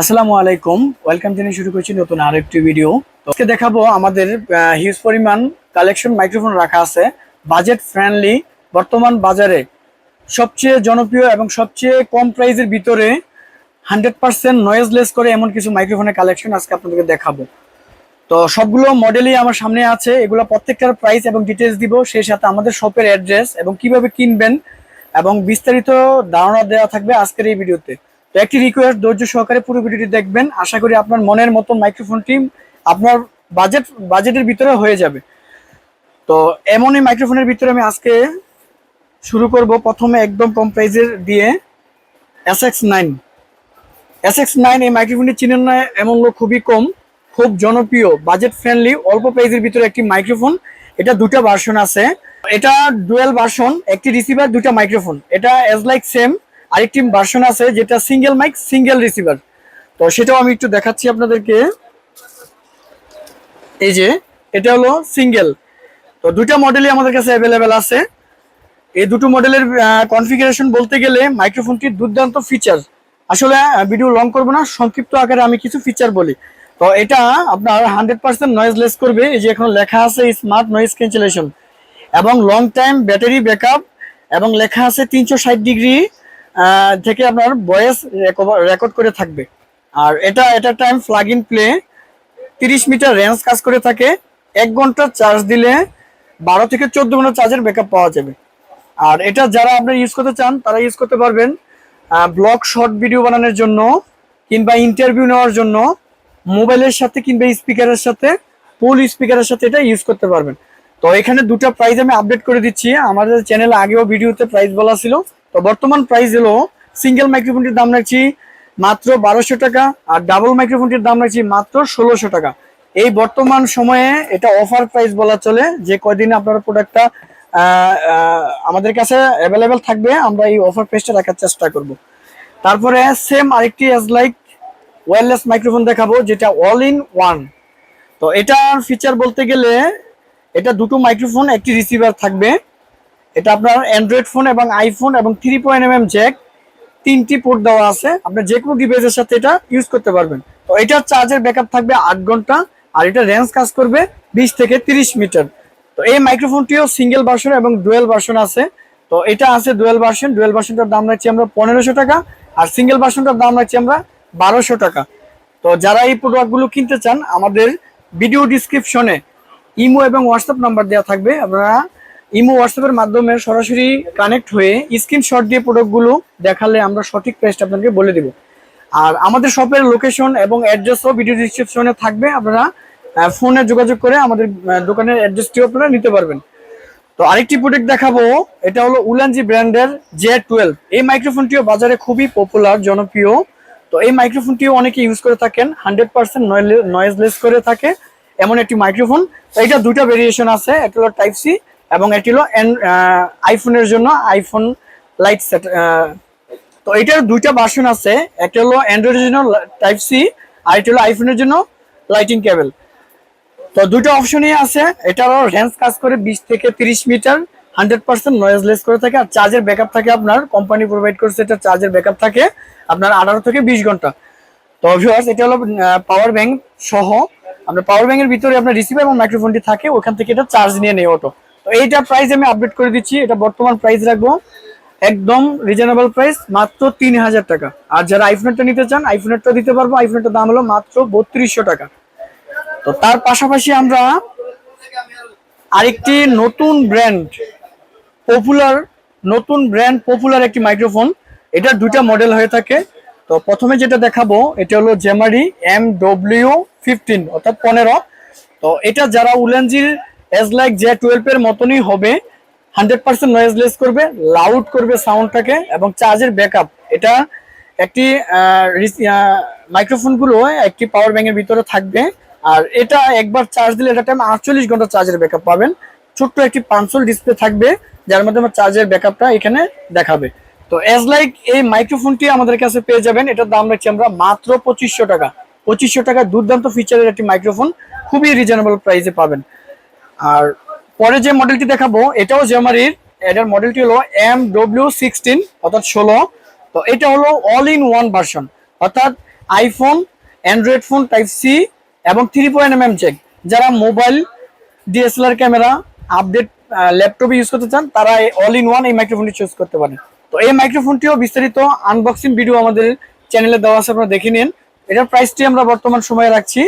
আসসালামু আলাইকুম। ওয়েলকাম জানিয়ে শুরু করছি নতুন আরেকটি ভিডিও। আজকে দেখাবো আমাদের হিউজ পরিমাণ কালেকশন মাইক্রোফোন রাখা আছে। বাজেট ফ্রেন্ডলি বর্তমান বাজারে সবচেয়ে জনপ্রিয় এবং সবচেয়ে কম প্রাইজের ভিতরে হান্ড্রেড পার্সেন্ট নয়েজলেস করে এমন কিছু মাইক্রোফোনের কালেকশন আজকে আপনাদেরকে দেখাবো। তো সবগুলো মডেলই আমার সামনে আছে। এগুলো প্রত্যেকটার প্রাইস এবং ডিটেলস দিব। সেই সাথে আমাদের শপের অ্যাড্রেস এবং কীভাবে কিনবেন এবং বিস্তারিত ধারণা দেওয়া থাকবে আজকের এই ভিডিওতে। একটি রিকোয়েস্ট ধৈর্য সহকারে পুরো ভিডিওটি দেখবেন। আশা করি আপনার মনের মতো মাইক্রোফোনটি আপনার বাজেট বাজেটের ভিতরে হয়ে যাবে। তো এমনই মাইক্রোফোনের ভিতরে আমি আজকে শুরু করব প্রথমে একদম কম প্রাইজের দিয়ে S X nine S X nine এই মাইক্রোফোনটি চিনেন না, এমন লোক খুবই কম, খুব জনপ্রিয় বাজেট ফ্রেন্ডলি অল্প প্রাইজের ভিতরে একটি মাইক্রোফোন এটা দুটো ভার্সন আছে। এটা ডুয়েল ভার্সন একটি রিসিভার দুটা মাইক্রোফোন এটা এজ লাইক সেম আরেকটি ভার্সন আছে যেটা সিঙ্গেল মাইক সিঙ্গেল রিসিভার তো সেটাও আমি একটু দেখাচ্ছি আপনাদেরকে। এই যে, এটা হলো সিঙ্গেল তো দুটো মডেলই আমাদের কাছে অ্যাভেলেবেল আছে। এই দুটো মডেলের কনফিগারেশন বলতে গেলে মাইক্রোফোনটির দুর্দান্ত ফিচার আসলে ভিডিও লং করব না, সংক্ষিপ্ত আকারে আমি কিছু ফিচার বলি। তো এটা আপনার হান্ড্রেড পার্সেন্ট নয়েজলেস করবে। এই যে এখন লেখা আছে স্মার্ট নয়েজ ক্যান্সেলেশন এবং লং টাইম ব্যাটারি ব্যাকআপ এবং লেখা আছে তিনশো ষাট ডিগ্রি থেকে আপনার ভয়েস রেকর্ড করে থাকবে। আর এটা এটা টাইম ফ্লাগ ইন প্লে তিরিশ মিটার রেঞ্জ কাজ করে থাকে। এক ঘণ্টা চার্জ দিলে বারো থেকে চোদ্দ ঘণ্টা চার্জের ব্যাকআপ পাওয়া যাবে। আর এটা যারা আপনারা ইউজ করতে চান, তারা ইউজ করতে পারবেন ব্লগ শর্ট ভিডিও বানানোর জন্য কিংবা ইন্টারভিউ নেওয়ার জন্য মোবাইলের সাথে কিংবা স্পিকারের সাথে ফুল স্পিকারের সাথে এটা ইউজ করতে পারবেন। তো এখানে দুটো প্রাইস আমি আপডেট করে দিচ্ছি। আমাদের চ্যানেলে আগেও ভিডিওতে প্রাইস বলা ছিল। তো বর্তমান প্রাইস হলো সিঙ্গেল মাইক্রোফোনটির দাম রাখছি মাত্র বারোশো টাকা আর ডাবল মাইক্রোফোনটির দাম রাখছি মাত্র ষোলোশো টাকা। এই বর্তমান সময়ে এটা অফার প্রাইস বলা চলে, যে কয়দিনে আপনারা প্রোডাক্টটা আমাদের কাছে অ্যাভেলেবেল থাকবে, আমরা এই অফার প্রাইসটা রাখার চেষ্টা করব। তারপরে সেম আরেকটি এজ লাইক ওয়্যারলেস মাইক্রোফোন দেখাবো, যেটা অল ইন ওয়ান তো এটার ফিচার বলতে গেলে এটা দুটো মাইক্রোফোন একটি রিসিভার থাকবে। এটা আপনার অ্যান্ড্রয়েড ফোন এবং আইফোন এবং থ্রি পয়েন্ট এম জ্যাক তিনটি পোর্ট দেওয়া আছে। আপনার যে কোনো ডিভাইসের সাথে এটা ইউজ করতে পারবেন। তো এটার চার্জের ব্যাকআপ থাকবে আট ঘণ্টা আর এটা রেঞ্জ কাজ করবে বিশ থেকে তিরিশ মিটার। তো এই মাইক্রোফোনটিও সিঙ্গেল ভার্সন এবং ডুয়েল ভার্সন আছে। তো এটা আছে ডুয়েল ভার্সন ডুয়েল ভার্সনটার দাম রাখছি আমরা পনেরোশো টাকা আর সিঙ্গেল ভার্সনটার দাম রাখছি আমরা বারোশো টাকা। তো যারা এই প্রোডাক্টগুলো কিনতে চান, আমাদের ভিডিও ডিসক্রিপশনে ইমো এবং হোয়াটসঅ্যাপ নাম্বার দেওয়া থাকবে। আপনারা ইমো হোয়াটসঅ্যাপের মাধ্যমে সরাসরি কানেক্ট হয়ে স্ক্রিনশট দিয়ে প্রোডাক্টগুলো দেখালে আমরা সঠিক প্রাইসটা আপনাকে বলে দেব। আর আমাদের শপের লোকেশন এবং অ্যাড্রেসও ভিডিও ডিসক্রিপশনে থাকবে। আপনারা ফোনে যোগাযোগ করে আমাদের দোকানের অ্যাড্রেসটিও আপনারা নিতে পারবেন। তো আরেকটি প্রোডাক্ট দেখাবো। এটা হলো উলানজি ব্র্যান্ডের জে টুয়েলভ। এই মাইক্রোফোনটিও বাজারে খুবই পপুলার জনপ্রিয়। তো এই মাইক্রোফোনটিও অনেকে ইউজ করে থাকেন। হান্ড্রেড পার্সেন্ট নয়েজলেস করে থাকে এমন একটি মাইক্রোফোন তো এটা দুটা ভেরিয়েশন আছে। একটা হলো টাইপ সি এবং এটি হলো আইফোনের জন্য আইফোন লাইট সেট তো এটার দুইটা ভার্সন আছে। একটা হলো অ্যান্ড্রয়েডের জন্য টাইপ সি আর এটা হলো আইফোনের জন্য লাইটিং কেবল তো দুটো অপশনই আছে। এটারও রেঞ্জ কাজ করে বিশ থেকে তিরিশ মিটার হান্ড্রেড পার্সেন্ট নয়েজলেস করে থাকে, আর চার্জের ব্যাকআপ থাকে আপনার। কোম্পানি প্রোভাইড করছে এটা চার্জের ব্যাকআপ থাকে আপনার আঠারো থেকে বিশ ঘণ্টা। তো ভিউয়ার্স এটা হলো পাওয়ার ব্যাংক সহ। আপনার পাওয়ার ব্যাংকের ভিতরে আপনার রিসিভার এবং মাইক্রোফোনটি থাকে, ওখান থেকে এটা চার্জ নিয়ে নেই অটো তো এইটা প্রাইস আমি আপডেট করে দিচ্ছি, এটা বর্তমান প্রাইস রাখব। একদম রিজনেবল প্রাইস মাত্র তিন হাজার টাকা। আর যারা আইফোনেরটা নিতে চান আইফোনেরটা দিতে পারব আইফোনেরটার দাম হলো মাত্র বত্রিশশো টাকা। তো তার পাশাপাশি আমরা আরেকটি নতুন ব্র্যান্ড পপুলার নতুন ব্র্যান্ড পপুলার একটি মাইক্রোফোন এটার দুইটা মডেল হয়ে থাকে। তো প্রথমে যেটা দেখাবো, এটা হলো জেমারি এম ডব্লিউ ফিফটিন অর্থাৎ পনেরো। তো এটা যারা উলেনজির এজ লাইক জে টুয়েলভ এর মতনই হবে হান্ড্রেড পার্সেন্ট নয়েজলেস করবে লাউড করবে সাউন্ডটাকে এবং চার্জের ব্যাকআপ এটা একটি মাইক্রোফোনগুলো একটি পাওয়ার ব্যাংকের ভিতরে থাকবে। আর এটা একবার চার্জ দিলে এটা টাইম আটচল্লিশ ঘণ্টা চার্জের ব্যাকআপ পাবেন। ছোট্ট একটি পাঁচশোল ডিসপ্লে থাকবে, যার মাধ্যমে চার্জের ব্যাকআপটা এখানে দেখাবে। তো এজ লাইক এই মাইক্রোফোনটি আমাদের কাছে পেয়ে যাবেন। এটার দাম রাখছি আমরা মাত্র পঁচিশশো টাকা। পঁচিশশো টাকা দুর্দান্ত ফিচারের একটি মাইক্রোফোন খুবই রিজনেবল প্রাইসে পাবেন। আর পরে যে মডেলটি দেখাবো, এটাও জেমারির এটার মডেলটি হলো এম ডব্লিউ সিক্সটিন অর্থাৎ ষোলো। তো এটা হলো অল ইন ওয়ান ভার্সন অর্থাৎ iPhone Android phone type C এবং three point M M jack যারা মোবাইল ডিএসএলআর ক্যামেরা আপডেট ল্যাপটপে ইউজ করতে চান, তারা অল ইন ওয়ান এই মাইক্রোফোনটি চুজ করতে পারেন। তো এই মাইক্রোফোনটিও বিস্তারিত আনবক্সিং ভিডিও আমাদের চ্যানেলে দেওয়া আছে, আপনারা দেখে নিন। এটার প্রাইসটি আমরা বর্তমান সময়ে রাখছি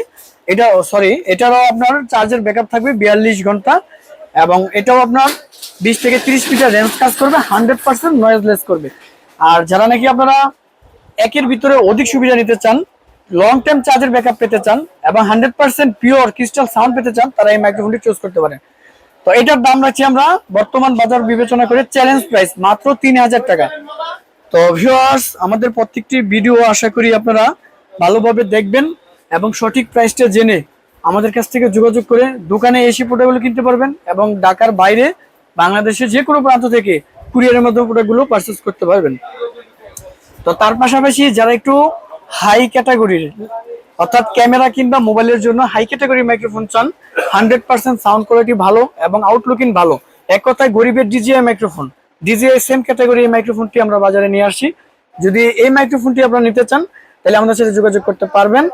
এটা সরি এটারও আপনার চার্জের ব্যাকআপ থাকবে বিয়াল্লিশ ঘণ্টা এবং এটাও আপনার বিশ থেকে তিরিশ মিটার রেঞ্জ কাজ করবে হান্ড্রেড পার্সেন্ট নয়েজলেস করবে। আর যারা নাকি আপনারা একের ভিতরে অধিক সুবিধা নিতে চান লং টাইম চার্জের ব্যাকআপ পেতে চান এবং hundred percent pure crystal sound পেতে চান, তারা এই মাইক্রোফোনটি চুজ করতে পারেন। তো এটার দাম রাখছি আমরা বর্তমান বাজার বিবেচনা করে চ্যালেঞ্জ প্রাইস মাত্র তিন হাজার টাকা। তো ভিউয়ার্স আমাদের প্রত্যেকটি ভিডিও আশা করি আপনারা ভালোভাবে দেখবেন। এবং সঠিক প্রাইসটা জেনে আমাদের কাছ থেকে যোগাযোগ করে দোকানে এসে প্রোডাক্টগুলো কিনতে পারবেন এবং ঢাকার বাইরে, বাংলাদেশের যে কোনো প্রান্ত থেকে কুরিয়ারের মাধ্যমে প্রোডাক্টগুলো পারচেস করতে পারবেন। তো তার পাশাপাশি যারা একটু হাই ক্যাটাগরির অর্থাৎ ক্যামেরা কিংবা মোবাইলের জন্য হাই ক্যাটাগরি মাইক্রোফোন চান হান্ড্রেড পার্সেন্ট সাউন্ড কোয়ালিটি ভালো এবং আউটলুকিং ভালো। এক কথায় গরিবের DJI microphone DJI same category এই মাইক্রোফোনটি আমরা বাজারে নিয়ে আসি। যদি এই মাইক্রোফোনটি আপনারা নিতে চান, তাহলে আমাদের সাথে যোগাযোগ করতে পারবেন।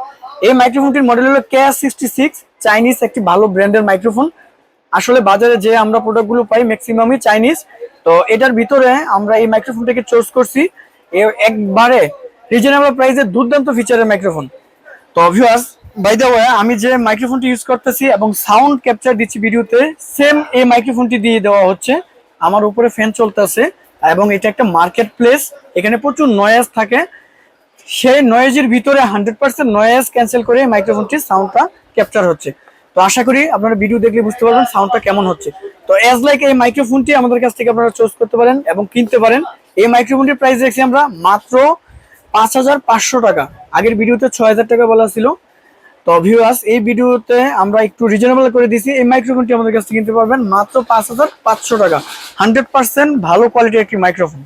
এই মাইক্রোফোনটির মডেল হলো কে সিক্সটি সিক্স চাইনিজ একটি ভালো ব্র্যান্ডের মাইক্রোফোন। আসলে বাজারে যে আমরা প্রোডাক্টগুলো পাই ম্যাক্সিমামই চাইনিজ তো এটার ভিতরে আমরা এই মাইক্রোফোনটাকে চুজ করছি। একবারে রিজনেবল প্রাইসে দুর্দান্ত ফিচারের মাইক্রোফোন। তো ভিউয়ার্স বাই দ্য ওয়ে আমি যে মাইক্রোফোনটি ইউজ করতেছি এবং সাউন্ড ক্যাপচার দিচ্ছি ভিডিওতে সেম এই মাইক্রোফোনটি দিয়ে দেওয়া হচ্ছে। আমার উপরে ফ্যান চলতেছে এবং এটা একটা মার্কেট প্লেস এখানে প্রচুর নয়েজ থাকে। সেই নয়েজের ভিতরে হান্ড্রেড পার্সেন্ট নয়েজ ক্যান্সেল করে মাইক্রোফোনটির সাউন্ডটা ক্যাপচার হচ্ছে। তো আশা করি আপনারা ভিডিও দেখলে বুঝতে পারবেন সাউন্ডটা কেমন হচ্ছে। তো অ্যাজ লাইক এই মাইক্রোফোনটি আমাদের কাছ থেকে আপনারা চুজ করতে পারেন এবং কিনতে পারেন। এই মাইক্রোফোনটির প্রাইস দেখছি আমরা মাত্র পাঁচ হাজার পাঁচশো টাকা। আগের ভিডিওতে ছয় হাজার টাকা বলা ছিল। তো ভিউয়ার্স এই ভিডিওতে আমরা একটু রিজনেবল করে দিয়েছি। এই মাইক্রোফোনটি আমাদের কাছ থেকে কিনতে পারবেন মাত্র পাঁচ হাজার পাঁচশো টাকা। হান্ড্রেড পার্সেন্ট ভালো কোয়ালিটির একটি মাইক্রোফোন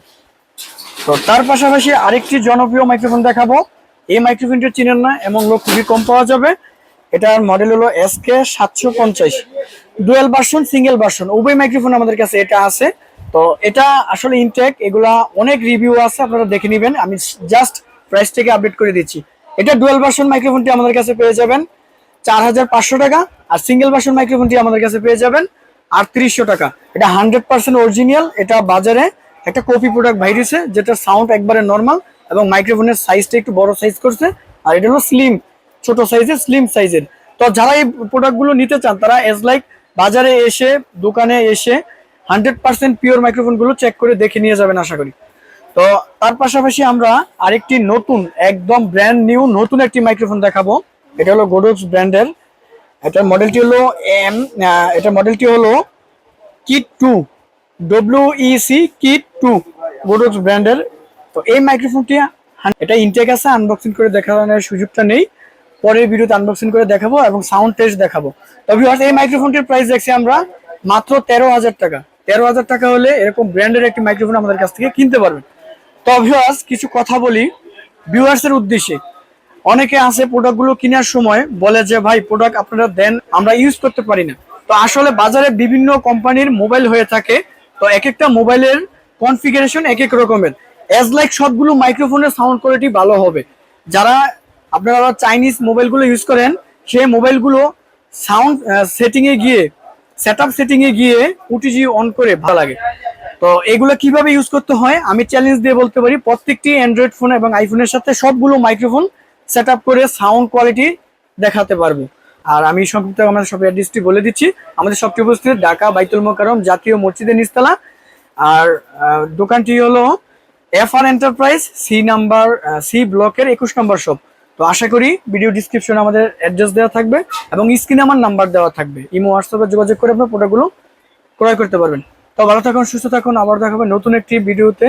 তো তার পাশাপাশি আরেকটি জনপ্রিয় মাইক্রোফোন দেখাবো। এই মাইক্রোফোনটি চিনেন না, এমন লোক খুবই কম পাওয়া যাবে। এটার মডেল হলো এস কে সাতশো পঞ্চাশ। ডুয়েল ভার্সন সিঙ্গেল ভার্সন উভয় মাইক্রোফোন আমাদের কাছে এটা আছে। তো এটা আসলে ইনটেক এগুলা অনেক রিভিউ আছে, আপনারা দেখে নেবেন। আমি জাস্ট প্রাইসটাকে আপডেট করে দিচ্ছি। এটা ডুয়েল ভার্সন মাইক্রোফোনটি আমাদের কাছে পেয়ে যাবেন চার হাজার পাঁচশো টাকা, আর সিঙ্গেল ভার্সন মাইক্রোফোনটি আমাদের কাছে পেয়ে যাবেন আটত্রিশশো টাকা। এটা হান্ড্রেড পার্সেন্ট অরিজিনাল এটা বাজারে। একটা কপি প্রোডাক্ট বাইরেছে যেটা সাউন্ড একবারে নর্মাল এবং মাইক্রোফোনের সাইজটা একটু বড় সাইজ করছে। আর এটা হলো স্লিম ছোট সাইজের স্লিম সাইজের তো যারা এই প্রোডাক্টগুলো নিতে চান, তারা এজ লাইক বাজারে এসে, দোকানে এসে হান্ড্রেড পার্সেন্ট পিওর মাইক্রোফোনগুলো চেক করে দেখে নিয়ে যাবেন, আশা করি। তো তার পাশাপাশি আমরা আরেকটি নতুন, একদম ব্র্যান্ড নিউ নতুন একটি মাইক্রোফোন দেখাবো। এটা হলো গোডক্স ব্র্যান্ডের এটার মডেলটি হলো এম এটার মডেলটি হলো kit two W EC kit two Godox ব্র্যান্ডের তো এই মাইক্রোফোনটি এটা ইনটেক আছে আনবক্সিং করে দেখানোর সুযোগটা নেই। পরের ভিডিওতে আনবক্সিং করে দেখাবো এবং সাউন্ড টেস্ট দেখাবো। তবে এই মাইক্রোফোনটির প্রাইস দেখছি আমরা মাত্র তেরো হাজার টাকা। তেরো হাজার টাকা হলে এরকম ব্র্যান্ডের একটি মাইক্রোফোন আমাদের কাছ থেকে কিনতে পারবেন। তো ভিউয়ার্স কিছু কথা বলি। ভিউয়ার্সের উদ্দেশ্যে, অনেকে আছে প্রোডাক্টগুলো কেনার সময় বলে যে, ভাই প্রোডাক্ট আপনারা দেন, আমরা ইউজ করতে পারি না। তো আসলে বাজারে বিভিন্ন কোম্পানির মোবাইল হয়ে থাকে। তো এক একটা মোবাইলের কনফিগারেশন এক এক রকমের। অ্যাজ লাইক সবগুলো মাইক্রোফোনের সাউন্ড কোয়ালিটি ভালো হবে। যারা আপনারা চাইনিজ মোবাইলগুলো ইউজ করেন, সেই মোবাইলগুলো সাউন্ড সেটিংয়ে গিয়ে সেট আপ সেটিংয়ে গিয়ে ওটিজি অন করে ভালো লাগে। তো এগুলো কীভাবে ইউজ করতে হয়, আমি চ্যালেঞ্জ দিয়ে বলতে পারি, প্রত্যেকটি অ্যান্ড্রয়েড ফোন এবং আইফোনের সাথে সবগুলো মাইক্রোফোন সেট করে সাউন্ড কোয়ালিটি দেখাতে পারব। আর আমি সংক্ষিপ্ত আমাদের সব অ্যাড্রেসটি বলে দিচ্ছি। আমাদের সবটি উপস্থিত ঢাকা, বাইতুল মোকারম জাতীয় মসজিদের নিস্তালা আর দোকানটি হলো F R enterprise C number C ব্লকের একুশ নম্বর শপ তো আশা করি ভিডিও ডিসক্রিপশনে আমাদের অ্যাড্রেস দেওয়া থাকবে এবং স্ক্রিনে আমার নাম্বার দেওয়া থাকবে। ইমো হোয়াটসঅ্যাপে যোগাযোগ করে আপনার প্রোডাক্টগুলো ক্রয় করতে পারবেন। তো ভালো থাকুন, সুস্থ থাকুন। আবার দেখাবে নতুন একটি ভিডিওতে